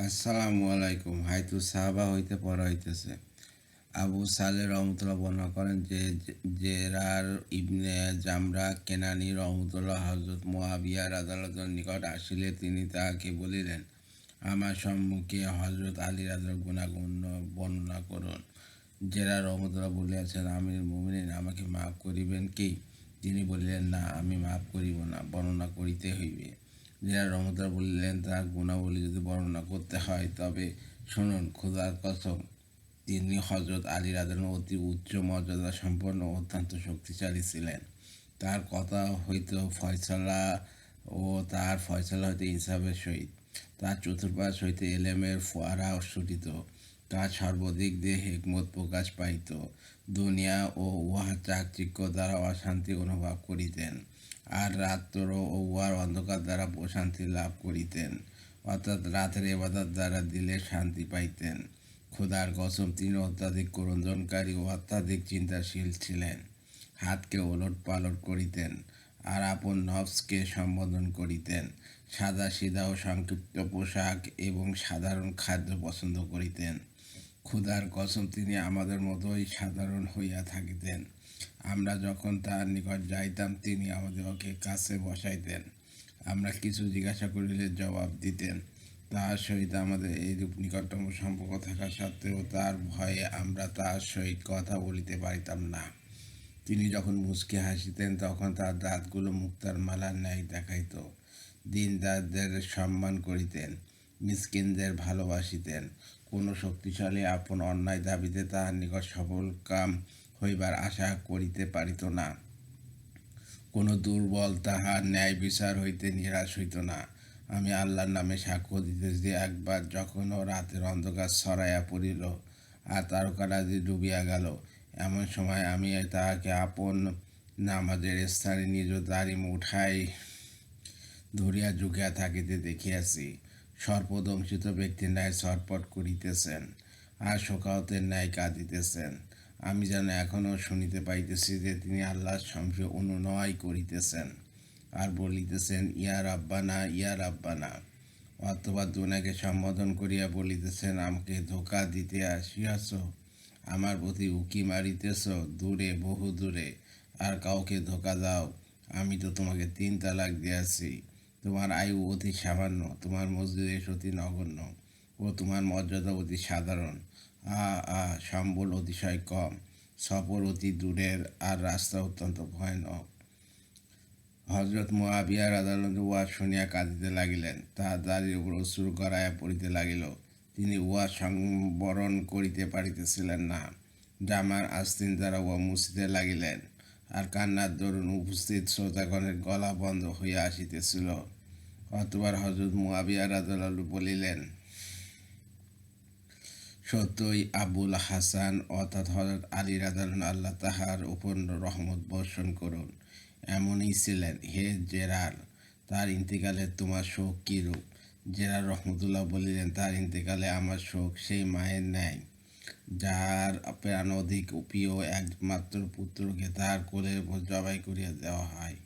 আসসালামু আলাইকুম হাইতু সাহাবা হইতে পড়া হইতেছে। আবু সালে রহমতুল্লাহ বর্ণনা করেন যে জেরার ইবনে জামরা কেনানি রহমতুল্লাহ হজরত মোয়াবিয়ার আদালতের নিকট আসিলে তিনি তাহাকে বলিলেন, আমার সম্মুখে হজরত আলী রাজার গুণাগুণ বর্ণনা করুন। জেরা রহমতুল্লাহ বলিয়াছেন, আমির মুমিনিন, আমাকে মাফ করিবেন কি? তিনি বলিলেন, না, আমি মাফ করিব না, বর্ণনা করিতে হইবে। জেরা রহমতুল্লাহ বলিলেন, তার গুণাবলী যদি বর্ণনা করতে হয়, তবে শুনুন, খোদার কসম, তিনি হজরত আলী রাজার অতি উচ্চ মর্যাদা সম্পন্ন অত্যন্ত শক্তিশালী ছিলেন। তার কথা হইতে ফয়সালা ও তার ফয়সালা হইতে ইনসাফের সহিত, তার চতুর্পাশ হইতে এলেমের ফোয়ারা ছুটিত তার সর্বদিক দিয়ে হেকমত প্রকাশ পাইত, দুনিয়া ও উহার চাকচিক্য দ্বারা অশান্তি অনুভব করিতেন। আর রাত্র ও উহার অন্ধকার দ্বারা প্রশান্তি লাভ করিতেন। অর্থাৎ রাতের এবাদার দ্বারা দিলে শান্তি পাইতেন। খোদার কসম তিনি অত্যাধিক করঞ্জনকারী ও অত্যাধিক চিন্তাশীল ছিলেন। হাতকে ওলট পালট করিতেন আর আপন নফসকে সম্বোধন করিতেন। সাদা সিধা ও সংক্ষিপ্ত পোশাক এবং সাধারণ খাদ্য পছন্দ করিতেন। ক্ষুধার কসম তিনি আমাদের মতোই সাধারণ হইয়া থাকিতেন। আমরা যখন তার নিকট যাইতাম, তিনি আমাদেরকে কাছে বসাইতেন। আমরা কিছু জিজ্ঞাসা করিলে জবাব দিতেন। তার সহিত আমাদের এইরূপ নিকটতম সম্পর্ক থাকা সত্ত্বেও তার ভয়ে আমরা তার সহিত কথা বলিতে পারিতাম না। তিনি যখন মুচকে হাসিতেন, তখন তার দাঁতগুলো মুক্তার মালার ন্যায় দেখাইত। দিনদারদের সম্মান করিতেন, মিসকিনদের ভালোবাসিতেন। কোনো শক্তিশালী আপন অন্যায় দাবিতে তাহার নিকট সফল কাম হইবার আশা করিতে পারিত না। কোনো দুর্বল তাহার ন্যায় বিচার হইতে নিরাশ হইত না। আমি আল্লাহর নামে সাক্ষ্য দিতে যে একবার যখন রাতের অন্ধকার ছড়াইয়া পড়িল আর তারকারাজি ডুবিয়া গেল, এমন সময় আমি তাহাকে আপন নামাজের স্থানে নিজ দাড়ি উঠাই ধরিয়া ঝুঁকিয়া থাকিতে দেখিয়াছি। সর্পদংশিত ব্যক্তির ন্যায় ছটপট করিতেছেন আর শোকাহতের ন্যায় কাঁদিতেছেন। আমি যেন এখনও শুনিতে পাইতেছি যে তিনি আল্লাহর সঙ্গে অনুনয় করিতেছেন আর বলিতেছেন, ইয়া রাব্বানা ইয়া রাব্বানা। অথবা দুনাকে সম্বোধন করিয়া বলিতেছেন, আমাকে ধোকা দিতে আসিয়াছ? আমার প্রতি উকি মারিতেছ? দূরে, বহু দূরে। আর কাউকে ধোকা দাও। আমি তো তোমাকে তিন তালাক দিয়াছি। তোমার আয়ু অতি সামান্য, তোমার মসজিদে অতি নগণ্য ও তোমার মর্যাদা অতি সাধারণ। সম্বল অতিশয় কম। সফর অতি দূরের আর রাস্তা অত্যন্ত ভয়ানক। হজরত মোয়াবিয়ার আদালত উহা শুনিয়া কাঁদিতে লাগিলেন। তাহার দাঁড়িয়ে উপর অসুর গড়াইয়া পড়িতে লাগিল। তিনি উহা সংবরণ করিতে পারিতেছিলেন না। জামার আস্তিন দ্বারা উহা মুছিতে লাগিলেন আর কান্নার দরুন উপস্থিত শ্রোতাগণের গলা বন্ধ হইয়া আসিতেছিল। অতবার হজরত মুয়াবিয়া রাজালু বলিলেন সত্যই আবুল হাসান অর্থাৎ হজরত আলী রাজালন আল্লাহ তাহার উপর রহমত বর্ষণ করুন। এমনই ছিলেন হে জেরার তার ইন্তিকালে তোমার শোক কীরূপ জেরার রহমতুল্লাহ বলিলেন, তার ইন্তিকালে আমার শোক সেই মায়ের ন্যায়, যার প্রাণ অধিক প্রিয় একমাত্র পুত্রকে তার উপর জবাই করিয়া দেওয়া হয়।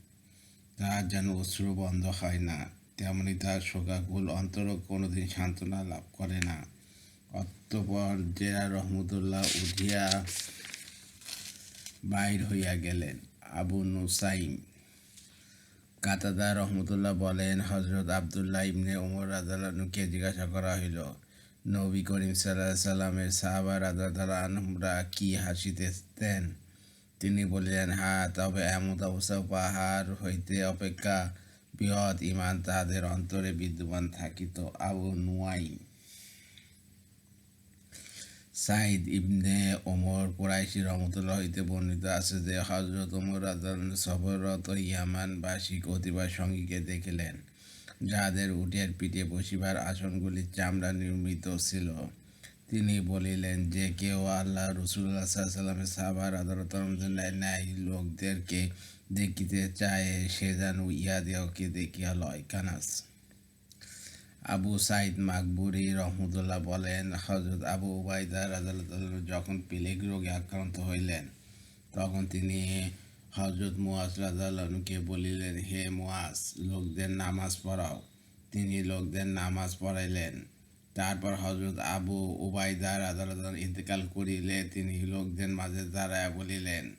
তার যেন অশ্রু বন্ধ হয় না, তেমনি তার শোকাকুল অন্তর কোনোদিন সান্ত্বনা লাভ করে না। অতঃপর জেরা রহমতুল্লাহ উঠিয়া বাইর হইয়া গেলেন আবু নুসাইম। কাতাদা রহমতুল্লাহ বলেন হজরত আবদুল্লাহ ইবনে ওমর রাজানুকে জিজ্ঞাসা করা হইল, নবী করিম সাল্লাহ সাল্লামের সাহাবা আনহমরা কি হাসিতেছেন তিনি বলিলেন হ্যাঁ তবে এমন অবস্থা পাহাড় হইতে অপেক্ষা বৃহৎ ইমান তাহাদের অন্তরে বিদ্যমান থাকিত। আবু নুয়াইম সাইদ ইবনে ওমর কোরাইশি রহমতুল্লাহ হইতে বর্ণিত আছে যে হজরত ওমর সফররত ইয়ামানবাসী কতিবার সঙ্গীকে দেখিলেন, যাহাদের উটের পিঠে বসিবার আসনগুলি চামড়া নির্মিত ছিল। তিনি বলিলেন, যে কেউ আল্লাহ রসুল্লাহ সাল্লামের সাবার আদালত ন্যায় লোকদেরকে দেখিতে চায় সে যেন ইয়াদেহকে দেখিয়া লয় কানাস। আবু সাইদ মাকবুরি রহমতুল্লাহ বলেন হজরত আবু উবাইদা রাজাল্লাহ যখন পিলেক রোগে আক্রান্ত হইলেন, তখন তিনি হজরত মুয়াজ রাজালকে বলিলেন, হে মুয়াজ লোকদের নামাজ পড়াও। তিনি লোকদের নামাজ পড়াইলেন। তারপর হজরত আবু উবাইদার আদালত ইন্তেকাল করিলে তিনি লোকদের মাঝে দাঁড়ায় বলিলেন,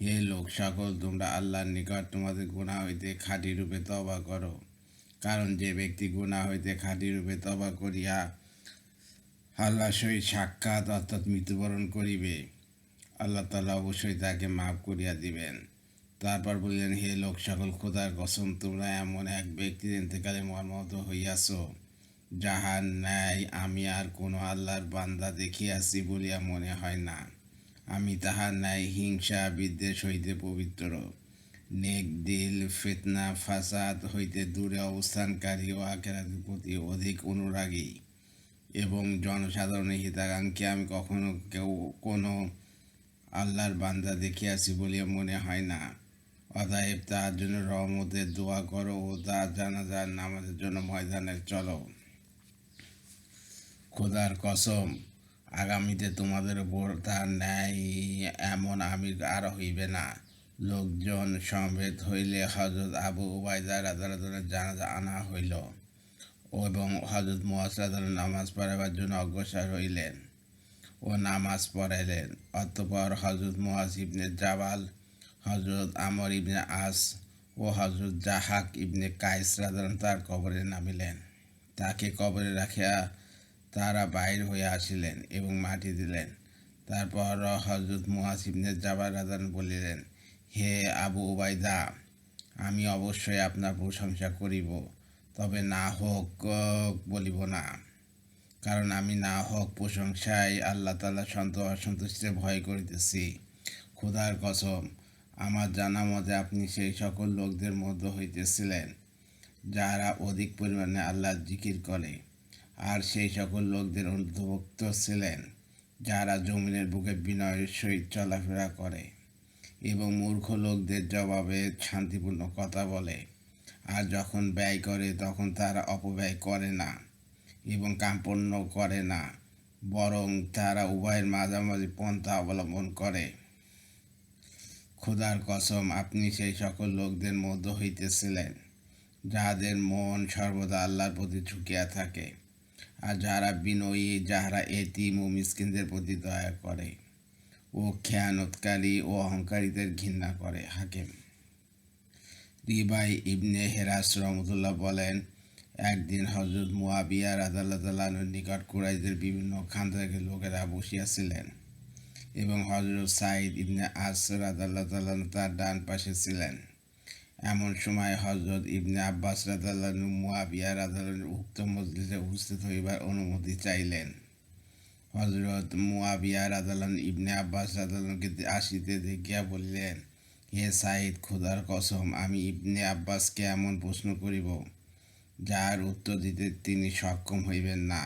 হে লোক, সকল তোমরা আল্লাহর নিকট তোমাদের গুণা হইতে খাঁটি রূপে তবা করো। কারণ যে ব্যক্তি গুণা হইতে খাঁটি রূপে তবা করিয়া আল্লাহ সহিত সাক্ষাৎ অর্থাৎ মৃত্যুবরণ করিবে, আল্লাহ তালা অবশ্যই তাকে মাফ করিয়া দিবেন। তারপর বললেন, হে লোক, সকল খোদার কসম, তোমরা এমন এক ব্যক্তির ইন্তেকালে মর্মত হইয়াছ যাহার ন্যায় আমি আর কোনো আল্লাহর বান্দা দেখিয়াছি বলিয়া মনে হয় না। আমি তাহার ন্যায় হিংসা বিদ্বেষ হইতে পবিত্র। নেক দিল, ফিতনা, ফাসাদ হইতে দূরে অবস্থানকারী ও আখেরাতের প্রতি অধিক অনুরাগী এবং জনসাধারণের হিতাকাঙ্ক্ষী। আমি কখনো কেউ, কোনো আল্লাহর বান্দা দেখিয়াছি বলিয়া মনে হয় না। অতএব তার জন্য রহমতের দোয়া করো ও তার জানাজার নামাজের জন্য ময়দানে চলো। খোদার কসম, আগামীতে তোমাদের উপর তার ন্যায় এমন আমির আর হইবে না। লোকজন সমবেত হইলে হজরত আবু উবাইদার আদালতের জানাজা আনা হইল এবং হজরত মুয়াসাদ নামাজ পড়াবার জন্য অগ্রসর হইলেন ও নামাজ পড়াইলেন। অতঃপর হজরত মুয়াজ ইবনে জাবাল হজরত আমর ইবনে আস ও হজরত জাহাক ইবনে কাইস রাদান তার কবরে নামিলেন। তাকে কবরে রাখিয়া তারা বাইর হয়ে আসিলেন এবং মাটি দিলেন। তারপর হজরত মুয়াজ ইবনে জাবাল রাদান বলিলেন হে আবু ওবায়দা আমি অবশ্যই আপনার প্রশংসা করিব, তবে না হোক বলিব না। কারণ আমি না হোক প্রশংসায় আল্লাহ তালা সন্ত অসন্তুষ্টে ভয় করিতেছি। খোদার কসম, আমার জানা মতে আপনি সেই সকল লোকদের মধ্যে হইতেছিলেন, যারা অধিক পরিমাণে আল্লাহর জিকির করে, আর সেই সকল লোকদের অন্তর্ভুক্ত ছিলেন, যারা জমিনের বুকে বিনয়ের সহিত চলাফেরা করে। এবং মূর্খ লোকদের জবাবে শান্তিপূর্ণ কথা বলে। আর যখন ব্যয় করে, তখন তারা অপব্যয় করে না এবং কাম্পন্য করে না, বরং তারা উভয়ের মাঝামাঝি পন্থা অবলম্বন করে। খোদার কসম, আপনি সেই সকল লোকদের মধ্য হইতেছিলেন, যাহাদের মন সর্বদা আল্লাহর প্রতি ঝুঁকিয়া থাকে, আর যারা বিনয়ী, যাহারা এতিম ও মিসকিনদের প্রতি দয়া করে। ও খেয়ানতকারী ও অহংকারীদের ঘৃণা করে, হাকিম। রিবাই ইবনে হেরাস রহমতুল্লাহ বলেন, একদিন হজরত মুয়াবিয়ার আদাল্লাহ তাল্লাহর নিকট কুরাইদের বিভিন্ন খান থেকে লোকেরা বসিয়াছিলেন এবং হজরত সাইদ ইবনে আসর আদাল্লাহ তার ডান পাশে ছিলেন। এমন সময় হজরত ইবনে আব্বাস রাদাল্লাহ মুয়াবিয়ার আদালতের উক্ত মজলিসে উপস্থিত হইবার অনুমতি চাইলেন। হজরত মুয়াবিয়ার আদালন ইবনে আব্বাস আদালনকে আসিতে দেখিয়া বললেন, হে সাইদ খোদার কসম, আমি ইবনে আব্বাসকে এমন প্রশ্ন করিব, যার উত্তর দিতে তিনি সক্ষম হইবেন না।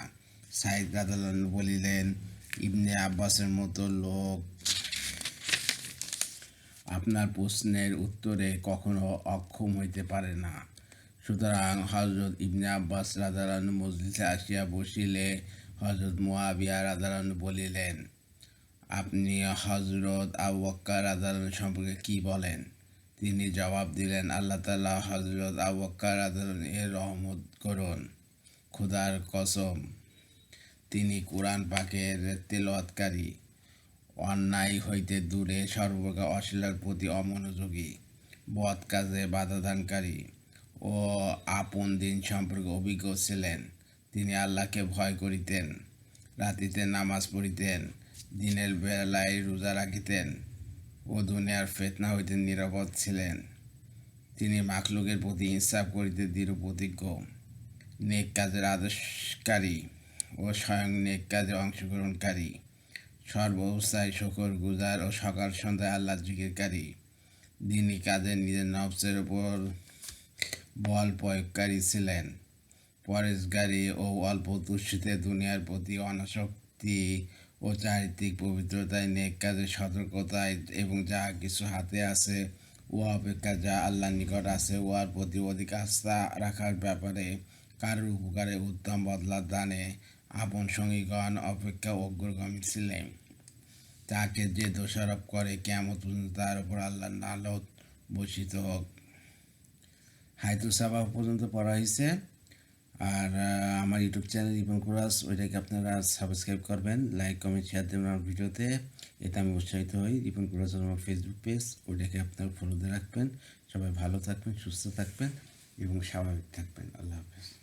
সাইদ আদালন বলিলেন, ইবনে আব্বাসের মতো লোক, আপনার প্রশ্নের উত্তরে কখনো অক্ষম হইতে পারে না। সুতরাং হজরত ইবনে আব্বাস রাদারান মজলিসে আসিয়া বসিলে হজরত মুয়াবিয়া রাদারান বলিলেন, আপনি হজরত আবু বক্কর রাদারান সম্পর্কে কি বলেন? তিনি জবাব দিলেন, আল্লাহ তাআলা হজরত আবু বক্কর রাদারান এর রহমত করুন, খুদার কসম। তিনি কোরআন পাকের তেলাওয়াতকারী, অন্যায় হইতে দূরে সর্বপ্রকার অশ্লীলার প্রতি অমনোযোগী বদ কাজে বাধাদানকারী ও আপন দিন সম্পর্কে অভিজ্ঞ ছিলেন। তিনি আল্লাহকে ভয় করিতেন, রাতিতে নামাজ পড়িতেন, দিনের বেলায় রোজা রাখিতেন ও দুনিয়ার ফেতনা হইতে নিরাপদ ছিলেন। তিনি মাখলুকের প্রতি ইনসাফ করিতে দৃঢ় প্রতিজ্ঞ, নেক কাজের আদর্শকারী ও স্বয়ং নেক কাজে অংশগ্রহণকারী সর্বস্থায় শকর গুজার ও সকাল সন্ধ্যায় আল্লাহ জিকিরকারী। দিনই কাজে নিজের নবসের ওপর বল প্রয়োগকারী ছিলেন। পরেশগারী ও অল্প তুষ্টিতে দুনিয়ার প্রতি অনাসক্তি ও চারিত্রিক পবিত্রতায় নেক কাজে সতর্কতায় এবং যা কিছু হাতে আছে ও অপেক্ষা যা আল্লাহর নিকট আছে, উহার প্রতি অধিক আস্থা রাখার ব্যাপারে কারোর উপকারে উত্তম বদলা দানে আপন সঙ্গীগণ অপেক্ষা অগ্রগামী ছিলেন। তাকে যে দোষারোপ করে কেমন পর্যন্ত তার উপর আল্লাহর নালত বসিত হোক। হায়তু সাবা পর্যন্ত পড়া হয়েছে আর আমার ইউটিউব চ্যানেল ইপন কুরাস ওইটাকে আপনারা সাবস্ক্রাইব করবেন লাইক কমেন্ট শেয়ার দেবেন আমার ভিডিওতে। এতে আমি উৎসাহিত হই। রিপন কুরাস আমার ফেসবুক পেজ ওইটাকে আপনারা ফলোতে রাখবেন। সবাই ভালো থাকবেন, সুস্থ থাকবেন এবং স্বাভাবিক থাকবেন। আল্লাহ হাফেজ।